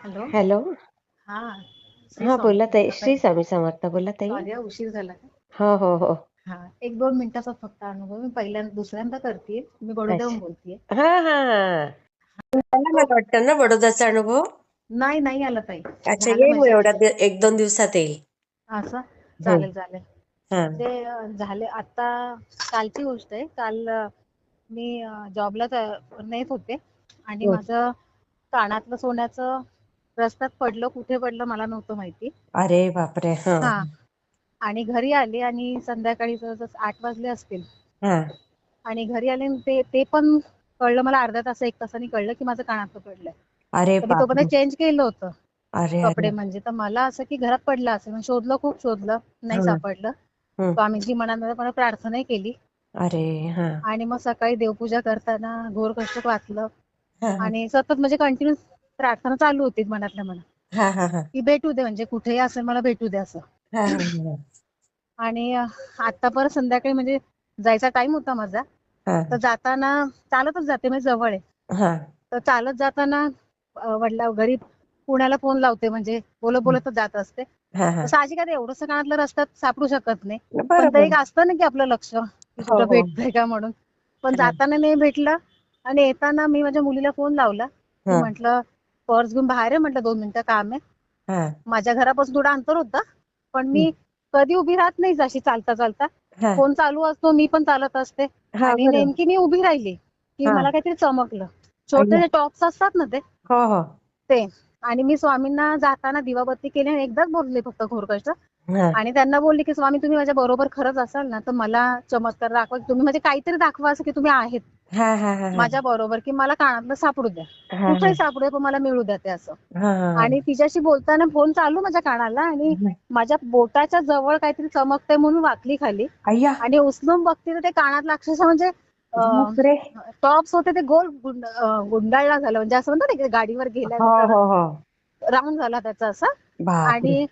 Hello. Hello. हा श्री हा स्वामी बोला ताई. श्री स्वामी समर्थ बोला ताई. सॉरी हा, उशीर झाला. हो हो हो. हा एक दोन मिनिटाचा फक्त अनुभव. मी पहिल्यांदा दुसऱ्यांदा करते मी बडोद्याहून अच्छा. बोलतेय. हा हा. हा मला मला वाटतं ना बडोद्याचा अनुभव? नाही नाही आला ताई. अच्छा झालं येईल मग दि- एक दोन दिवसात येईल. असं? हम्म. चालेल चालेल. हा. ते अं, झाले. आता कालची गोष्ट आहे. काल अं, मी जॉबला नेत होते. आणि हम्म. माझं कानातलं सोन्याचं रस्त्यात पडलं कुठे पडलं मला नव्हतं माहिती. अरे बापरे हा. हा. आणि घरी आले आणि संध्याकाळी जवळजवळ आठ वाजले असतील. हा. आणि घरी आले आणि ते ते पण कळलं मला अर्ध्या तास एक तासाने कळलं की माझं कानातलं पडलंय. अरे तर मी बापरे. तोपर्यंत चेंज केलं होतं. अरे अरे कपडे म्हणजे तर मला असं की घरात पडलं असेल मग शोधलं खूप शोधलं नाही हा. सापडलं. स्वामींची मनामध्ये मला प्रार्थनाही केली. अरे हा. आणि मग सकाळी देवपूजा करताना घोर कष्ट वाचलं. हा. आणि सतत म्हणजे कंटिन्यू प्रार्थना चालू होती मनातल्या मनात. हा हा हा. की भेटू दे म्हणजे कुठेही असेल मला भेटू दे असं. हा हा आणि अं, आता परत संध्याकाळी म्हणजे जायचा टाइम होता माझा. हा. तर जाताना चालतच जाते म्हणजे जवळ आहे. हा. तर चालत जाताना अं, वडिला घरी पुण्याला फोन लावते म्हणजे बोलत बोलतच जात असते. हा हा. तर साहजिक आहे एवढंसं कानातलं रस्त्यात सापडू शकत नाही. पण ते बरोबर एक असतं ना की आपलं लक्ष की हो कुठं हो. भेटतंय का म्हणून. पण हा. जाताना नाही भेटलं आणि येताना मी माझ्या मुलीला फोन लावला. की हा. म्हटलं पर्स घेऊन बाहेर आहे म्हटलं दोन मिनिटं काम आहे. माझ्या घरापासून थोडं अंतर होतं. पण. मी कधी उभी राहत नाही अशी चालता चालता. फोन चालू असतो मी पण चालत असते. आणि नेमकी मी उभी राहिली की मला काहीतरी चमकलं. छोटे टॉप्स असतात ना ते. हो हो. ते. आणि मी स्वामींना जाताना दिवाबत्ती केली आणि एकदाच बोलले फक्त घोरकष्ट. आणि त्यांना बोलली की स्वामी तुम्ही माझ्या बरोबर खरंच असाल ना तर मला चमत्कार दाखवा. तुम्ही म्हणजे काहीतरी दाखवा असं की तुम्ही आहेत. हा हा हा हा. माझ्या बरोबर की मला कानातलं सापडू द्या. हा कुठेही सापडू द्या पण मला मिळू द्या ते असं. हा हा आणि तिच्याशी बोलताना फोन चालू माझ्या कानाला आणि माझ्या बोटाच्या जवळ काहीतरी चमकतंय म्हणून वाकली खाली. अय्या. आणि उचलून बघते तर ते कानातलं अक्षरशः म्हणजे बापरे टॉप्स होते ते गोल गुंड- अं, गुंडाळला झालं. म्हणजे असं म्हणतात ना की गाडीवर हो गेल्यानंतर हो हो. राऊंड झाला त्याचा असा. बापरे. आणि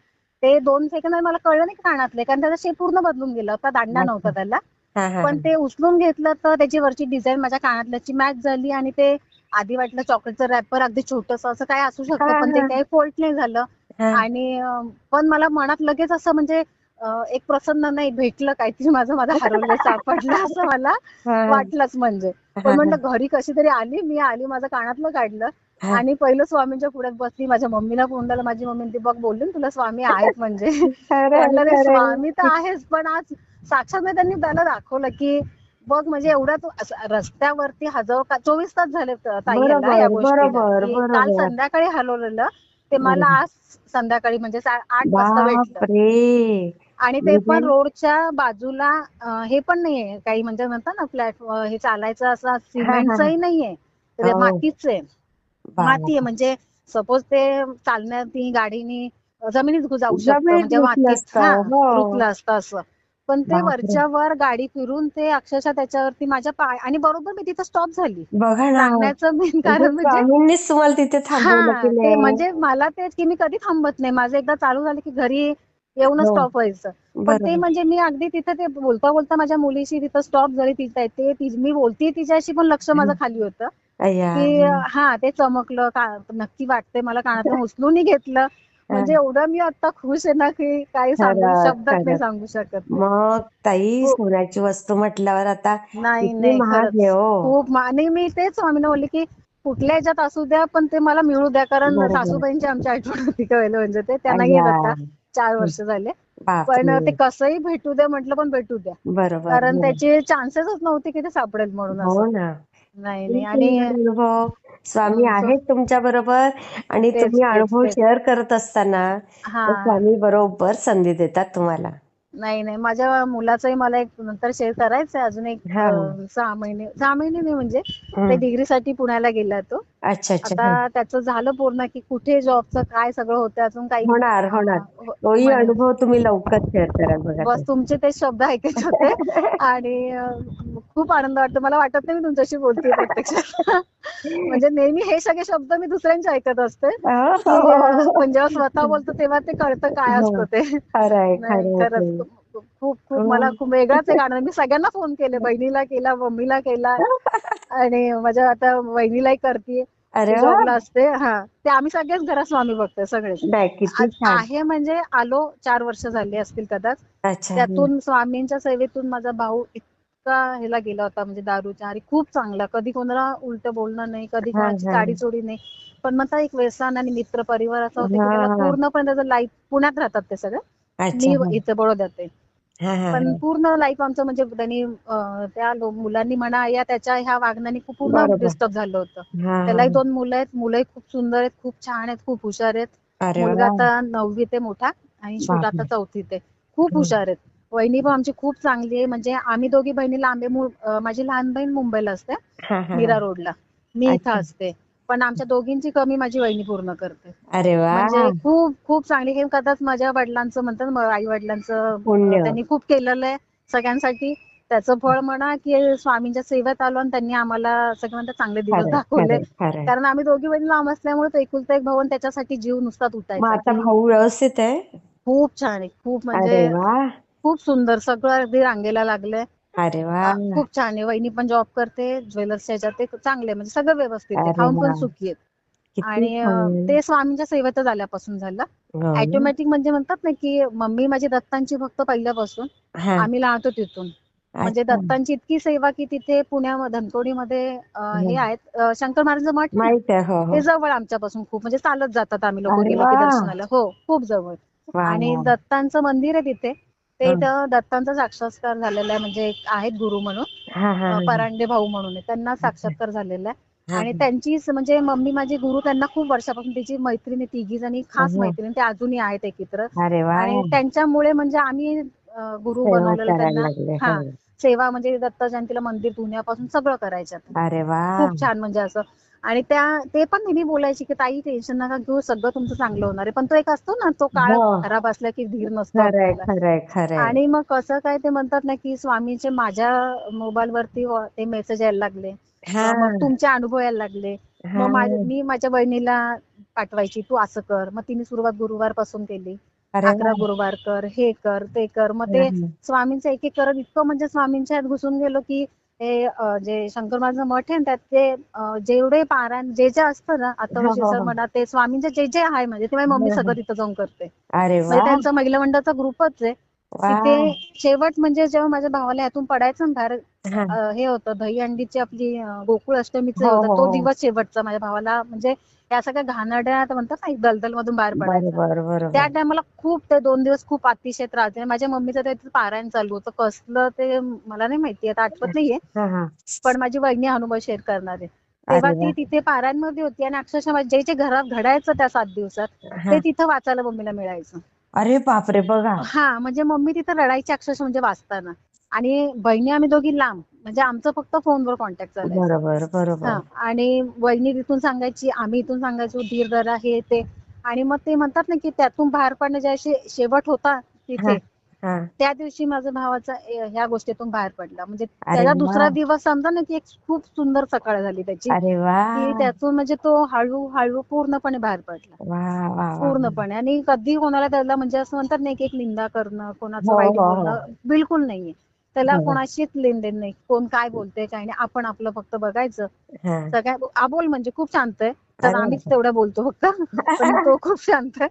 ते दोन सेकंद मला कळलं नाही का कानातले कारण त्याचा शेप पूर्ण बदलून गेला होता दांडा नव्हता त्याला. हा हा पण ते उचलून घेतलं तर त्याची वरची डिझाईन माझ्या कानातल्याची मॅच झाली आणि ते आधी वाटलं चॉकलेटचं रॅपर अगदी छोटस असं काय असू शकतं पण ते काही फोल्ट नाही झालं. आणि पण मला मनात लगेच असं म्हणजे एक प्रसन्न नाही भेटलं काहीतरी माझं माझं हरवलं सापडलं असं मला वाटलंच म्हणजे. पण म्हटलं घरी कशी तरी आली मी आली माझं कानातलं काढलं आणि पहिलं स्वामींच्या पुढ्यात बसली माझ्या मम्मीला फोन लावला माझी मम्मी म्हणते बघ बोलली तुला स्वामी आहेत म्हणजे. ते स्वामी तर आहेच पण आज साक्षात त्यांनी त्याला दाखवलं की बघ म्हणजे एवढ्या तू असं रस्त्यावरती हजार का चोवीस तास झाले ताई या काल संध्याकाळी हलवलेलं ते मला बरोबर आज संध्याकाळी म्हणजे आठ वाजता भेटलं. आणि ते म्हणजे पण रोडच्या बाजूला हे पण नाहीये. काही म्हणजे म्हणतात ना फ्लॅट हे चालायचं असं हा हा सिमेंटचंही नाहीये. ते हो. मातीच आहे माती आहे म्हणजे सपोज ते चालण्यानी गाडीनी जमिनीत जाऊ शकतं. म्हणजे मातीत हा असतं हो असतं असं. पण ते वरच्या वर गाडी फिरून ते अक्षरशः त्याच्यावरती माझ्या पाय आणि बरोबर मी तिथं स्टॉप झाली. सांगण्याचं मेन म्हणजे कारण म्हणजे हा म्हणजे मला तेच की मी कधी थांबत नाही. माझं एकदा चालू झालं की घरी येऊनच हो. स्टॉप व्हायचं. पण ते म्हणजे मी अगदी तिथं ते बोलता बोलता माझ्या मुलीशी तिथं स्टॉप झाली. तिथं ते मी बोलतीये तिच्याशी पण लक्ष माझं खाली होतं. की हा ते चमकलं. का नक्की वाटतंय मला कानातून उचलूनही घेतलं. हा, म्हणजे एवढं मी आता खुश आहे ना की काही सांगू खरंच शब्दात नाही खरंच सांगू शकत मग ताई खूप सोन्याची वस्तू म्हटल्यावर आता नाही किती नाही महाग आहे खरंच हो. खूप मा- आणि मी तेच स्वामींना बोलले की कुठल्या ह्याच्यात असू द्या पण ते मला मिळू द्या. कारण बरोबर. सासूबाईंची आमची आठवण होती कळलं म्हणजे ते त्यांना अय्या. येत आता चार वर्ष झाले. पण बापरे ते कसंही भेटू द्या म्हटलं पण भेटू द्या. बरोबर कारण हो. त्याचे चान्सेसच नव्हते की ते सापडेल म्हणून हो असं. ना. नाही नाही. आणि अनुभव स्वामी आहेत तुमच्या बरोबर आणि तेच तुम्ही तेच अनुभव तेच. शेअर करत असताना हा. स्वामी बरोबर संधी देतात तुम्हाला. नाही नाही. माझ्या मुलाचंही मला एक नंतर शेअर करायचंय. अजून एक हा. अं, सहा महिने सहा महिने नाही म्हणजे. ते हम्म. डिग्रीसाठी पुण्याला गेला तो. अच्छा अच्छा. आता हं. त्याचं झालं पूर्ण की कुठे जॉबचं काय सगळं होतं अजून काही होणार होणार. अं, हो- तोही म्हणे अनुभव तुम्ही लवकर शेअर बघा बस. तुमचे ते शब्द ऐकायचे होते. आणि अं, खूप आनंद वाटतो. मला वाटत नाही मी तुमच्याशी बोलतेय प्रत्यक्षात. म्हणजे नेहमी हे सगळे शब्द मी दुसऱ्यांचे ऐकत असते. अं, हो, पण जेव्हा स्वतः बोलतो तेव्हा ते कळतं काय हो. असतं ते. खरंच. खूप खूप खूप हो. मला खूप वेगळाच एक आनंद मी सगळ्यांना फोन केले बहिणीला केला मम्मीला केला आणि माझ्या आता वहिनीलाही करते जॉबला असते. हा. ते आम्ही सगळेच घरात स्वामी बघतोय सगळेच आहे म्हणजे आलो चार वर्ष झाली असतील कदाच. त्यातून स्वामींच्या सेवेतून माझा भाऊ ह्याला गेला होता म्हणजे दारूच्या आणि खूप चांगला. कधी कोणाला उलट बोलणं नाही कधी कोणाची. चाडीचोडी नाही. पण मग एक व्यसन आणि मित्र परिवार असा होता हा. पूर्णपणे त्याचं लाईफ पुण्यात राहतात ते सगळे. मी इथे बडोद्यात आहे. पण पूर्ण लाईफ आमचं म्हणजे त्यांनी त्या मुलांनी म्हणा या त्याच्या ह्या वागण्याने खूप पूर्ण. डिस्टर्ब झालं होतं. त्यालाही दोन मुलं आहेत. मुलंही खूप सुंदर आहेत खूप छान आहेत खूप हुशार आहेत. मुलगा आता नववीत आहे मोठा आणि छोटा आता. चौथीत आहे. खूप. हुशार आहेत. वहिनी पण आमची खूप चांगली आहे. म्हणजे आम्ही दोघी बहिणी लांबे माझी लहान बहीण मुंबईला असते. मीरा. रोडला. मी इथं. असते. पण आमच्या दोघींची कमी माझी वहिनी पूर्ण करते. अरे म्हणजे खूप खूप चांगली हे कदाच माझ्या वडिलांचं म्हणतात आई वडिलांचं. त्यांनी खूप केलेलं आहे. सगळ्यांसाठी त्याचं फळ म्हणा की स्वामींच्या सेवेत आलो आणि त्यांनी आम्हाला सगळे म्हणतात चांगले दिवस दाखवले. कारण आम्ही दोघी बहिणी लांब असल्यामुळे तो एकुलता एक भाऊ त्याच्यासाठी जीव आता की भाऊ व्यवस्थित आहे? खूप छान आहे. खूप म्हणजे खूप सुंदर सगळं अगदी रांगेला लागलंय. अरे वा. खूप छान आहे. वहिनी पण जॉब करते. ज्वेलर्सच्या ह्याच्यात ते चांगले म्हणजे सगळं व्यवस्थित आहे. अरे खाऊन पण वा. सुखी आहेत. किती आणि छान. ते स्वामींच्या सेवेतच आल्यापासून झालं. हो ना? ऑटोमॅटिक म्हणजे म्हणतात ना की मम्मी माझी दत्तांची भक्त पहिल्यापासून. हा. आम्ही लावतो तिथून. म्हणजे अच्छा. दत्तांची इतकी सेवा की तिथे पुण्यामध्ये धनकवडीमध्ये अं, हे हम्म. आहेत. अं, शंकर महाराजांचं मठ ना, माहीत आहे. हो हो. ते जवळ आमच्यापासून खूप म्हणजे चालत जातात आम्ही लोक अरे गेलो की वा. दर्शनाला. हो खूप जवळ. वा आणि वा. दत्तांचं मंदिर आहे तिथे. ते. इथं दत्तांचा साक्षात्कार झालेला आहे म्हणजे एक आहेत गुरु म्हणून. परांडे भाऊ म्हणून आहे. त्यांना साक्षात्कार झालेला आहे आणि. त्यांचीच म्हणजे मम्मी माझी गुरु त्यांना खूप वर्षापासून तिची मैत्रिणी तिघी जणी खास. मैत्रिणी ते अजूनही आहेत एकत्र आणि त्यांच्यामुळे म्हणजे आम्ही गुरु बनवलेलं त्यांना हा हो. सेवा म्हणजे दत्त जयंतीला मंदिर धुण्यापासून सगळं वा खूप छान म्हणजे असं आणि त्या ते पण नेहमी बोलायची की ताई टेन्शन नका घेऊ सगळं तुमचं चांगलं होणार आहे. पण तो एक असतो ना तो काळ. खराब असला की धीर नसतो आणि मग कसं काय ते म्हणतात ना की स्वामींचे माझ्या मोबाईल वरती ते मेसेज यायला लागले. हा. मग तुमचे अनुभव यायला लागले. हा. मग मी माझ्या बहिणीला पाठवायची तू असं कर. मग तिने सुरुवात गुरुवारपासून केली अकरा गुरुवार कर हे कर ते कर. मग ते. स्वामींचं एक एक करत इतकं म्हणजे स्वामींच्या घुसून गेलो की अं, जे शंकर महाराजचं मठ आहे ना त्यात ते जेवढे पारायण जे जे असतं ना हो, सर. म्हणा ते स्वामींचे जे जे आहे म्हणजे ते माझी मम्मी. सगळं तिथं जाऊन करते अरे म्हणजे त्यांचा महिला मंडळाचा ग्रुपच आहे तिथे शेवट म्हणजे जेव्हा माझ्या भावाला ह्यातून पडायचं ना बाहेर हा. होतं दही अंडीची आपली गोकुळ अष्टमीचं हो, होतं तो हो. दिवस शेवटचा माझ्या भावाला. म्हणजे या सगळ्या घाणेरड्या आता म्हणतात ना दलदल मधून बाहेर पडायचं. त्या टायमाला खूप ते दोन दिवस खूप अतिशय त्रास झाला. माझ्या मम्मीचं ते पारायण चालू होतं. कसलं ते मला नाही माहिती आता आठवत नाहीये. पण माझी वहिनी अनुभव शेअर करणार. आहे तेव्हा ती. तिथे पारायणमध्ये होती आणि अक्षरशः जे जे घरात घडायचं त्या सात दिवसात. ते तिथं वाचायला मम्मीला मिळायचं. अरे बापरे बघा. हा म्हणजे मम्मी तिथं रडायची अक्षरशः म्हणजे वाचताना. आणि बहिणी आम्ही दोघी लांब म्हणजे आमचं फक्त फोनवर कॉन्टॅक्ट चालायचं बरोबर बरोबर. हा आणि वहिनी तिथून सांगायची आम्ही इथून सांगायचो धीर धरा हे ते. आणि मग ते म्हणतात ना की त्यातून बाहेर पडणं जे असे शेवट होता तिथे हा. त्या दिवशी माझ्या भावाचा ए- ह्या गोष्टीतून बाहेर पडला. म्हणजे अरे वा. दुसरा दिवस समजा ना की एक खूप सुंदर सकाळ झाली त्याची. अरे वा. की त्यातून म्हणजे तो हळूहळू पूर्णपणे बाहेर पडला. वा वा वा. पूर्णपणे. आणि कधी कोणाला त्याला म्हणजे असं म्हणतात नाही की एक निंदा करणं कोणाचं हो, वाईट हो, हो. बोलणं बिलकुल नाहीये. त्याला हो. कोणाशीच लेनदेन नाही. कोण काय बोलते काय नाही. आपण आपलं फक्त बघायचं. हा. सगळ्या अबोल म्हणजे खूप शांत आहे. तर अरे आम्हीच. तेवढं बोलतो फक्त. पण तो खूप शांत आहे.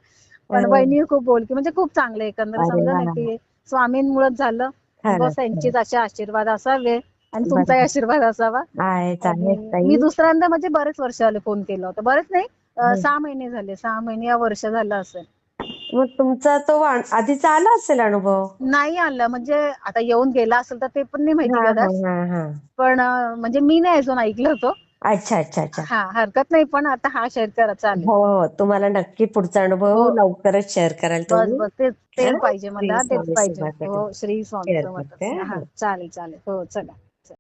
पण. वहिनी खूप बोलकी म्हणजे खूप चांगलं एकंदर समजा ना. की स्वामींमुळेच झालं. बस त्यांचीच असे आशीर्वाद असावे आणि तुमचाही. आशीर्वाद असावा. मी दुसऱ्यांदा म्हणजे बरेच वर्ष आले फोन केला होता. बरेच नाही. सहा महिने झाले. सहा महिने या वर्ष झालं असेल. मग तुमचा तो आधीचा आला असेल अनुभव? नाही आलं. म्हणजे आता येऊन गेला असेल तर ते पण नाही माहिती. पण म्हणजे मी नाही अजून ऐकलं होतं. अच्छा अच्छा अच्छा हा हरकत नाही पण आता हा शेअर करा चालेल हो हो तुम्हाला नक्की पुढचा अनुभव हो. लवकरच शेअर कराल बस तुम्ही बस तेच तेच हा? पाहिजे मला श्री तेच स्वामी पाहिजे हो. श्री स्वामी समर्थ करते, हा. चालेल चालेल हो चला